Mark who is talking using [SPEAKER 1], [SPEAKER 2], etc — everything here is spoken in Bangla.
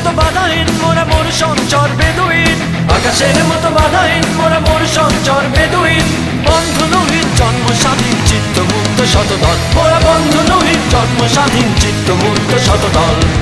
[SPEAKER 1] মতো বাধাহীন মোরা মোর সঞ্চর বেদুইন। আকাশের মতো বাধাহীন মোরা মোর সঞ্চর বেদুইন। বন্ধু নহিন জন্ম স্বাধীন চিত্ত মুক্ত শতদল। মোরা বন্ধু নহিন জন্ম স্বাধীন চিত্ত মুক্ত শতদল।